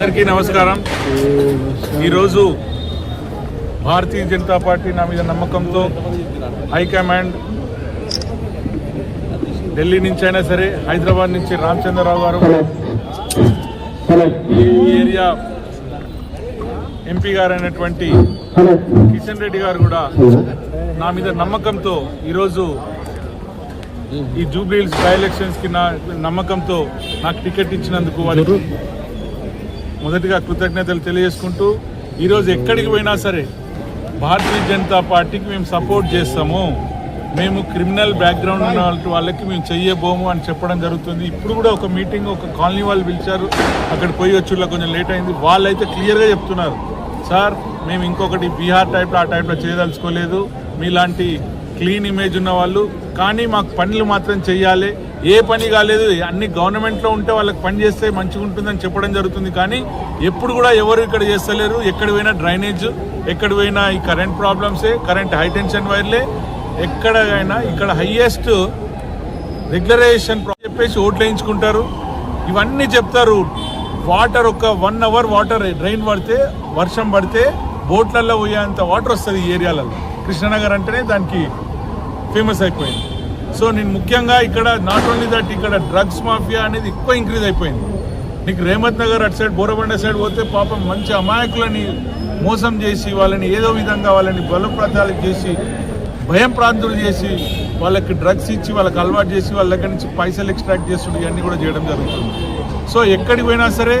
అందరికీ నమస్కారం. ఈరోజు భారతీయ జనతా పార్టీ నా మీద నమ్మకంతో హైకమాండ్ ఢిల్లీ నుంచి అయినా సరే హైదరాబాద్ నుంచి రామచంద్రరావు గారు ఈ ఏరియా ఎంపీ గారు అయినటువంటి కిషన్ రెడ్డి గారు కూడా నా మీద నమ్మకంతో ఈరోజు ఈ జూబ్లీహిల్స్ బై ఎలక్షన్స్కి నా నమ్మకంతో నాకు టికెట్ ఇచ్చినందుకు వారికి మొదటిగా కృతజ్ఞతలు తెలియజేసుకుంటూ ఈరోజు ఎక్కడికి పోయినా సరే భారతీయ జనతా పార్టీకి మేము సపోర్ట్ చేస్తాము. మేము క్రిమినల్ బ్యాక్గ్రౌండ్ ఉన్న వాళ్ళకి మేము చెయ్యబోము అని చెప్పడం జరుగుతుంది. ఇప్పుడు కూడా ఒక మీటింగ్ ఒక కాలనీ వాళ్ళు పిలిచారు. అక్కడ పోయి వచ్చి కొంచెం లేట్ అయింది. వాళ్ళైతే క్లియర్గా చెప్తున్నారు. సార్ మేము ఇంకొకటి బీహార్ టైప్లో ఆ టైప్లో చేయదలుచుకోలేదు. మీలాంటి క్లీన్ ఇమేజ్ ఉన్న వాళ్ళు. కానీ మాకు పనులు మాత్రం చెయ్యాలి. ఏ పని కాలేదు అన్ని గవర్నమెంట్లో ఉంటే వాళ్ళకి పని చేస్తే మంచిగా ఉంటుందని చెప్పడం జరుగుతుంది. కానీ ఎప్పుడు కూడా ఎవరు ఇక్కడ చేస్తలేరు. ఎక్కడ పోయినా డ్రైనేజ్ ఎక్కడ పోయినా ఈ కరెంట్ ప్రాబ్లమ్సే కరెంట్ హైటెన్షన్ వైర్లే. ఎక్కడైనా ఇక్కడ హయ్యెస్ట్ రెగ్యులరైజేషన్ చెప్పేసి ఓట్లు వేయించుకుంటారు. ఇవన్నీ చెప్తారు. వాటర్ ఒక వన్ అవర్ వాటర్ డ్రైన్ పడితే వర్షం పడితే బోట్లలో పోయేంత వాటర్ వస్తుంది ఈ ఏరియాలలో. కృష్ణనగర్ అంటేనే దానికి ఫేమస్ అయిపోయింది. సో నేను ముఖ్యంగా ఇక్కడ నాట్ ఓన్లీ దట్ ఇక్కడ డ్రగ్స్ మాఫియా అనేది ఎక్కువ ఇంక్రీజ్ అయిపోయింది. నీకు రేమత్ నగర్ అటు సైడ్ బోరబండ సైడ్ పోతే పాపం మంచి అమాయకులని మోసం చేసి వాళ్ళని ఏదో విధంగా వాళ్ళని బలప్రతాలకు చేసి భయం ప్రాంతులు చేసి వాళ్ళకి డ్రగ్స్ ఇచ్చి వాళ్ళకి అలవాటు చేసి వాళ్ళ దగ్గర నుంచి పైసలు ఎక్స్ట్రాక్ట్ చేస్తుండే ఇవన్నీ కూడా చేయడం జరుగుతుంది. సో ఎక్కడికి పోయినా సరే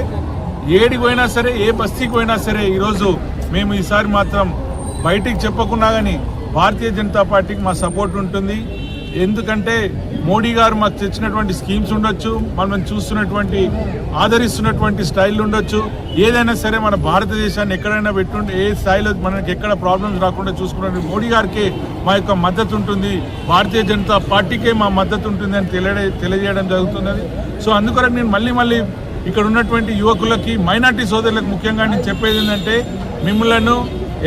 ఏడికి పోయినా సరే ఏ బస్తీకి పోయినా సరే ఈరోజు మేము ఈసారి మాత్రం బయటికి చెప్పకుండా కానీ భారతీయ జనతా పార్టీకి మా సపోర్ట్ ఉంటుంది. ఎందుకంటే మోడీ గారు మాకు తెచ్చినటువంటి స్కీమ్స్ ఉండొచ్చు మనం చూస్తున్నటువంటి ఆదరిస్తున్నటువంటి స్టైల్ ఉండొచ్చు. ఏదైనా సరే మన భారతదేశాన్ని ఎక్కడైనా పెట్టుంటే ఏ స్థాయిలో మనకి ఎక్కడ ప్రాబ్లమ్స్ రాకుండా చూసుకున్న మోడీ గారికి మా యొక్క మద్దతు ఉంటుంది. భారతీయ జనతా పార్టీకే మా మద్దతు ఉంటుంది అని తెలియ తెలియజేయడం జరుగుతున్నది. సో అందుకొరకు నేను మళ్ళీ మళ్ళీ ఇక్కడ ఉన్నటువంటి యువకులకి మైనార్టీ సోదరులకు ముఖ్యంగా నేను చెప్పేది ఏంటంటే మిమ్మల్ని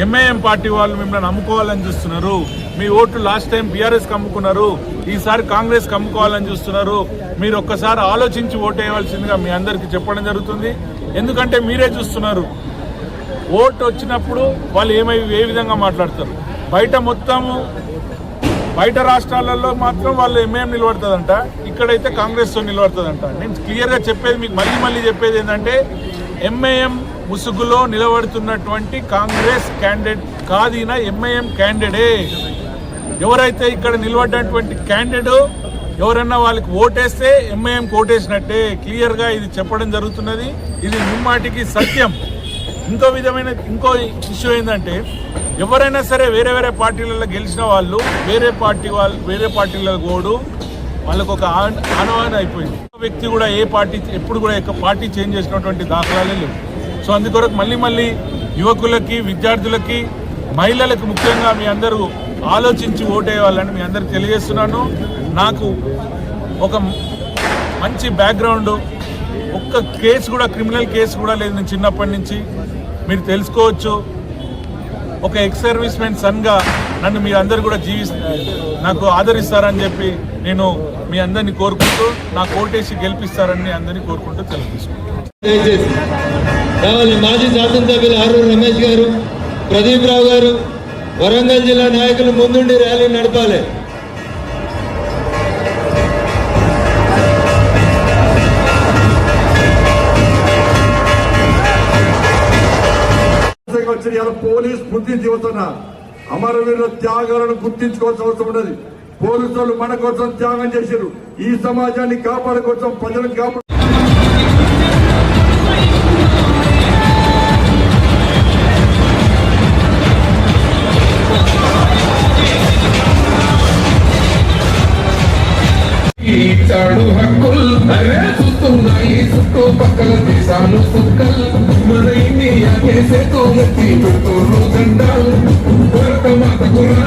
ఎంఐఎం పార్టీ వాళ్ళు మిమ్మల్ని అమ్ముకోవాలని చూస్తున్నారు. మీ ఓట్లు లాస్ట్ టైం బీఆర్ఎస్కి అమ్ముకున్నారు. ఈసారి కాంగ్రెస్కి అమ్ముకోవాలని చూస్తున్నారు. మీరు ఒక్కసారి ఆలోచించి ఓటు వేయవలసిందిగా మీ అందరికీ చెప్పడం జరుగుతుంది. ఎందుకంటే మీరే చూస్తున్నారు. ఓటు వచ్చినప్పుడు వాళ్ళు ఏమై ఏ విధంగా మాట్లాడతారు? బయట మొత్తము బయట రాష్ట్రాలలో మాత్రం వాళ్ళు ఎంఏఎం నిలబడుతుందంట. ఇక్కడైతే కాంగ్రెస్తో నిలబడుతుందంట. నేను క్లియర్గా చెప్పేది మీకు మళ్ళీ మళ్ళీ చెప్పేది ఏంటంటే ఎంఐఎం ముసుగులో నిలబడుతున్నటువంటి కాంగ్రెస్ క్యాండిడేట్ కాదిన ఎంఐఎం క్యాండిడేట్ ఎవరైతే ఇక్కడ నిలబడినటువంటి క్యాండిడేట్ ఎవరన్నా వాళ్ళకి ఓటేస్తే ఎంఐఎం ఓటేసినట్టే. క్లియర్గా ఇది చెప్పడం జరుగుతున్నది. ఇది ముమ్మాటికి సత్యం. ఇంకో విధమైన ఇంకో ఇష్యూ ఏంటంటే ఎవరైనా సరే వేరే వేరే పార్టీలలో గెలిచిన వాళ్ళు వేరే పార్టీ వాళ్ళు వేరే పార్టీల ఓడు వాళ్ళకు ఒక ఆన్- అయిపోయింది. వ్యక్తి కూడా ఏ పార్టీ ఎప్పుడు కూడా ఒక పార్టీ చేంజ్ చేసినటువంటి దాఖలాలే లేవు. సో అందుకొరకు మళ్ళీ మళ్ళీ యువకులకి విద్యార్థులకి మహిళలకు ముఖ్యంగా మీ అందరూ ఆలోచించి ఓటేయాలని మీ అందరికి తెలియజేస్తున్నాను. నాకు ఒక మంచి బ్యాక్గ్రౌండ్ ఒక్క కేసు కూడా క్రిమినల్ కేసు కూడా లేదు నేను చిన్నప్పటి నుంచి. మీరు తెలుసుకోవచ్చు ఒక ఎక్స్ సర్వీస్మెన్ సన్గా నన్ను మీరు అందరు కూడా జీవి నాకు ఆదరిస్తారని చెప్పి నేను మీ అందరినీ కోరుకుంటూ నాకు ఓటేసి గెలిపిస్తారని అందరినీ కోరుకుంటూ తెలియజేసుకుంటాను కావాలి మాజీ శాసనసభ్యులు ఆరూరు రమేష్ గారు ప్రదీప్ రావు గారు వరంగల్ జిల్లా నాయకులు ముందుండి ర్యాలీ నడపాలి. పోలీస్ బుద్ధి చెబుతున్నా అమరవీరుల త్యాగాలను గుర్తించుకోవాల్సిన అవసరం ఉన్నది. పోలీసు వాళ్ళు మన కోసం త్యాగం చేశారు ఈ సమాజాన్ని కాపాడు కోసం ప్రజలను కాపాడు ఇచ్చాడు హక్కుల్. అరే చూస్తున్నాయి చుట్టూ పక్కల దేశాలు సుక్కల్ మన ఇండియా చేసే తోగతి గట్టి పెడుతూ దండాలు భరత మాత కురాన్